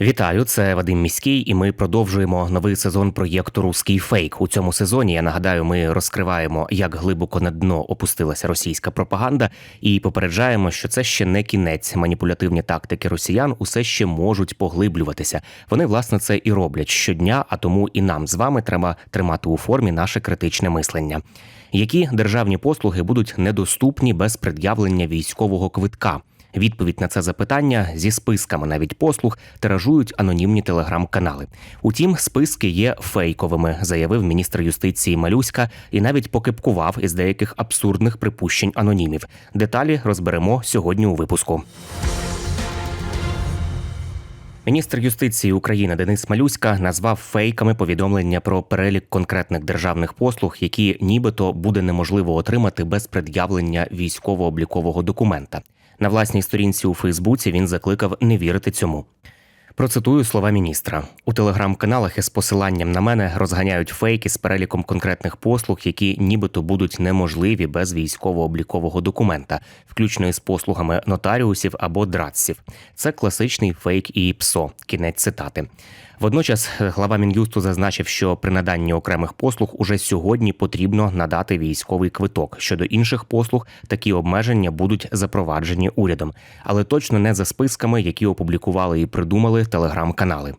Вітаю, це Вадим Міський, і ми продовжуємо новий сезон проєкту Руський фейк. У цьому сезоні я нагадаю, ми розкриваємо, як глибоко на дно опустилася російська пропаганда, і попереджаємо, що це ще не кінець. Маніпулятивні тактики росіян усе ще можуть поглиблюватися. Вони власне це і роблять щодня, а тому і нам з вами треба тримати у формі наше критичне мислення. Які державні послуги будуть недоступні без пред'явлення військового квитка? Відповідь на це запитання зі списками навіть послуг тиражують анонімні телеграм-канали. Утім, списки є фейковими, заявив міністр юстиції Малюська і навіть покипкував із деяких абсурдних припущень анонімів. Деталі розберемо сьогодні у випуску. Міністр юстиції України Денис Малюська назвав фейками повідомлення про перелік конкретних державних послуг, які нібито буде неможливо отримати без пред'явлення військово-облікового документа. На власній сторінці у Фейсбуці він закликав не вірити цьому. Процитую слова міністра у телеграм-каналах із посиланням на мене розганяють фейки з переліком конкретних послуг, які нібито будуть неможливі без військово-облікового документа, включно із послугами нотаріусів або драдців. Це класичний фейк і ПСО. Кінець цитати. Водночас глава мін'юсту зазначив, що при наданні окремих послуг уже сьогодні потрібно надати військовий квиток. Щодо інших послуг, такі обмеження будуть запроваджені урядом, але точно не за списками, які опублікували і придумали телеграм-канали.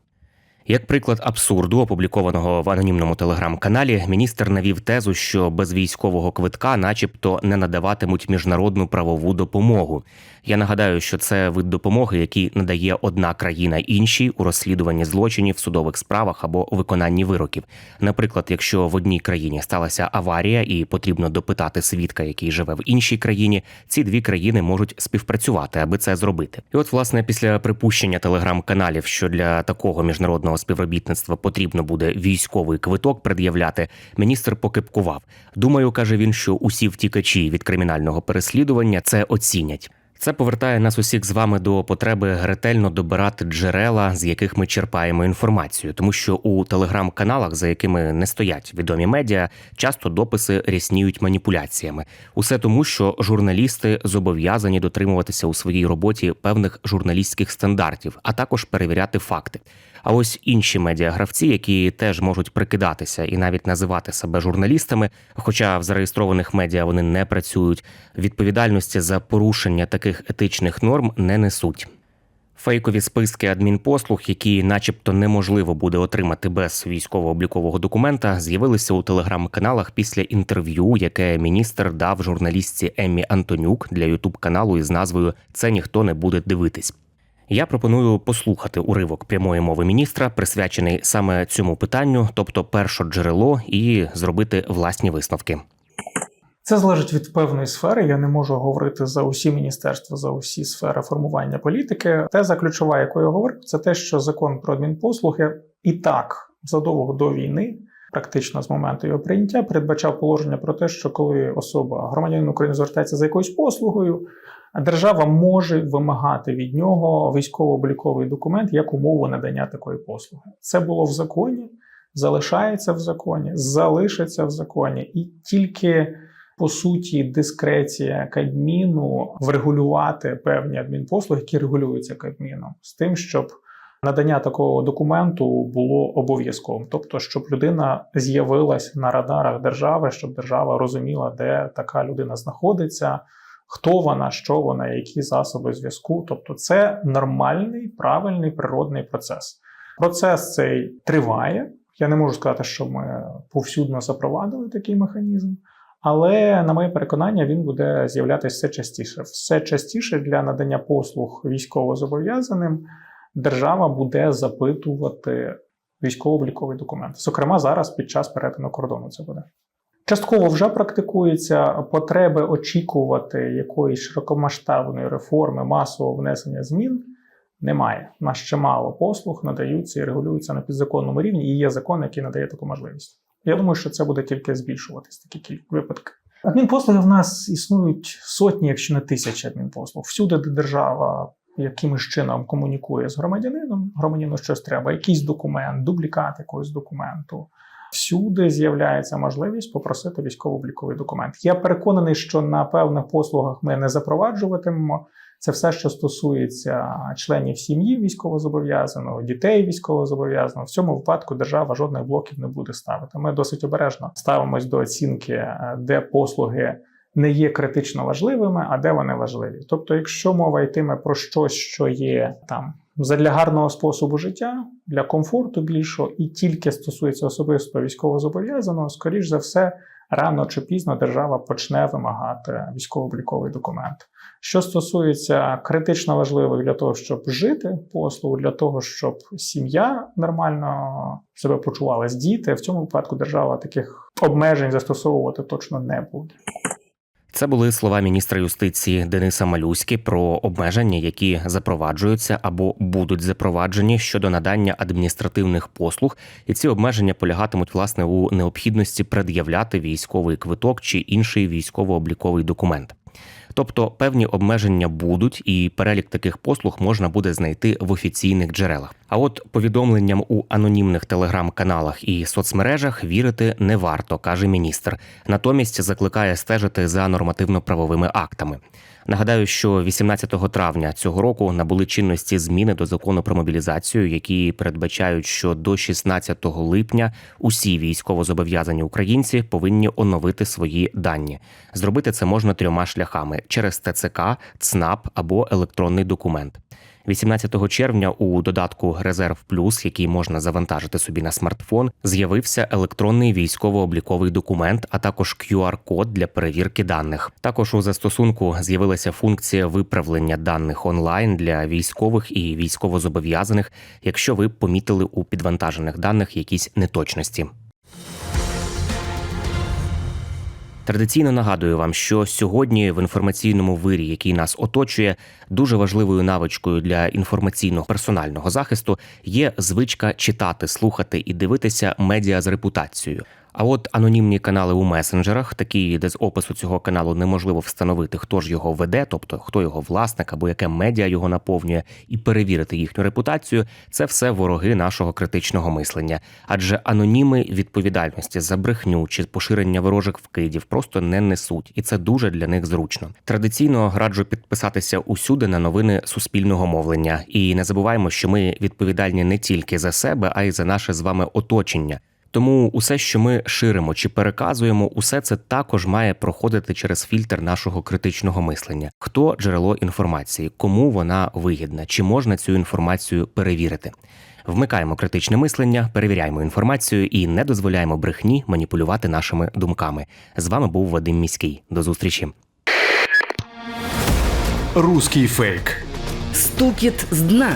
Як приклад абсурду, опублікованого в анонімному телеграм-каналі, міністр навів тезу, що без військового квитка, начебто, не надаватимуть міжнародну правову допомогу. Я нагадаю, що це вид допомоги, який надає одна країна іншій у розслідуванні злочинів, судових справах або виконанні вироків. Наприклад, якщо в одній країні сталася аварія і потрібно допитати свідка, який живе в іншій країні, ці дві країни можуть співпрацювати, аби це зробити. І от, власне, після припущення телеграм-каналів, що для такого міжнародного співробітництва потрібно буде військовий квиток пред'являти, міністр покипкував. Думаю, каже він, що усі втікачі від кримінального переслідування це оцінять. Це повертає нас усіх з вами до потреби ретельно добирати джерела, з яких ми черпаємо інформацію, тому що у телеграм-каналах, за якими не стоять відомі медіа, часто дописи рясніють маніпуляціями. Усе тому, що журналісти зобов'язані дотримуватися у своїй роботі певних журналістських стандартів, а також перевіряти факти. А ось інші медіагравці, які теж можуть прикидатися і навіть називати себе журналістами, хоча в зареєстрованих медіа вони не працюють, відповідальності за порушення таких етичних норм не несуть. Фейкові списки адмінпослуг, які, начебто, неможливо буде отримати без військово-облікового документа, з'явилися у телеграм-каналах після інтерв'ю, яке міністр дав журналістці Еммі Антонюк для ютуб каналу із назвою Це ніхто не буде дивитись. Я пропоную послухати уривок прямої мови міністра, присвячений саме цьому питанню, тобто перше джерело, і зробити власні висновки. Це залежить від певної сфери. Я не можу говорити за усі міністерства, за усі сфери формування політики. Теза ключова, яку я говорив, це те, що закон про адмінпослуги і так задовго до війни, практично з моменту його прийняття, передбачав положення про те, що коли особа громадянин України звертається за якоюсь послугою, держава може вимагати від нього військово-обліковий документ як умову надання такої послуги. Це було в законі, залишається в законі, залишиться в законі, і тільки по суті дискреція Кабміну врегулювати певні адмінпослуги, які регулюються Кабміном, з тим, щоб надання такого документу було обов'язковим, тобто, щоб людина з'явилась на радарах держави, щоб держава розуміла, де така людина знаходиться. Хто вона, що вона, які засоби зв'язку. Тобто, це нормальний, правильний природний процес. Процес цей триває. Я не можу сказати, що ми повсюдно запровадили такий механізм, але на моє переконання, він буде з'являтися все частіше. Все частіше для надання послуг військовозобов'язаним держава буде запитувати військово-обліковий документ. Зокрема, зараз під час перетину кордону це буде. Частково вже практикується потреби очікувати якоїсь широкомасштабної реформи, масового внесення змін. Немає. У нас ще мало послуг надаються і регулюються на підзаконному рівні, і є закон, який надає таку можливість. Я думаю, що це буде тільки збільшуватись такі випадки. Адмінпослуги в нас існують сотні, якщо не тисячі адмінпослуг. Всюди, де держава якимось чином комунікує з громадянином, громадянину щось треба, якийсь документ, дублікат якогось документу. Всюди з'являється можливість попросити військово-обліковий документ. Я переконаний, що на певних послугах ми не запроваджуватимемо. Це все, що стосується членів сім'ї військовозобов'язаного, дітей військовозобов'язаного. В цьому випадку держава жодних блоків не буде ставити. Ми досить обережно ставимось до оцінки, е, де послуги не є критично важливими, а де вони важливі. Тобто, якщо мова йтиме про щось, що є там задля гарного способу життя, для комфорту більшого, і тільки стосується особисто військовозобов'язаного, скоріш за все, рано чи пізно держава почне вимагати військово-обліковий документ. Що стосується критично важливих для того, щоб жити послуг, для того, щоб сім'я нормально себе почувалась, діти, в цьому випадку держава таких обмежень застосовувати точно не буде. Це були слова міністра юстиції Дениса Малюськи про обмеження, які запроваджуються або будуть запроваджені щодо надання адміністративних послуг, і ці обмеження полягатимуть власне у необхідності пред'являти військовий квиток чи інший військово-обліковий документ. Тобто певні обмеження будуть, і перелік таких послуг можна буде знайти в офіційних джерелах. А от повідомленням у анонімних телеграм-каналах і соцмережах вірити не варто, каже міністр. Натомість закликає стежити за нормативно-правовими актами. Нагадаю, що 18 травня цього року набули чинності зміни до закону про мобілізацію, які передбачають, що до 16 липня усі військовозобов'язані українці повинні оновити свої дані. Зробити це можна трьома шляхами: через ТЦК, ЦНАП або електронний документ. 18 червня у додатку Резерв Плюс, який можна завантажити собі на смартфон, з'явився електронний військово-обліковий документ, а також QR-код для перевірки даних. Також у застосунку з'явилася функція виправлення даних онлайн для військових і військовозобов'язаних, якщо ви помітили у підвантажених даних якісь неточності. Традиційно нагадую вам, що сьогодні в інформаційному вирі, який нас оточує, дуже важливою навичкою для інформаційного персонального захисту є звичка читати, слухати і дивитися медіа з репутацією. А от анонімні канали у месенджерах, такі, де з опису цього каналу неможливо встановити, хто ж його веде, тобто хто його власник або яке медіа його наповнює, і перевірити їхню репутацію, це все вороги нашого критичного мислення. Адже аноніми відповідальності за брехню чи поширення ворожих вкидів просто не несуть, і це дуже для них зручно. Традиційно раджу підписатися усюди на новини суспільного мовлення. І не забуваємо, що ми відповідальні не тільки за себе, а й за наше з вами оточення. Тому усе, що ми ширимо чи переказуємо, усе це також має проходити через фільтр нашого критичного мислення. Хто джерело інформації, кому вона вигідна, чи можна цю інформацію перевірити? Вмикаємо критичне мислення, перевіряємо інформацію і не дозволяємо брехні маніпулювати нашими думками. З вами був Вадим Міський. До зустрічі. Руський фейк. Стукіт з дна.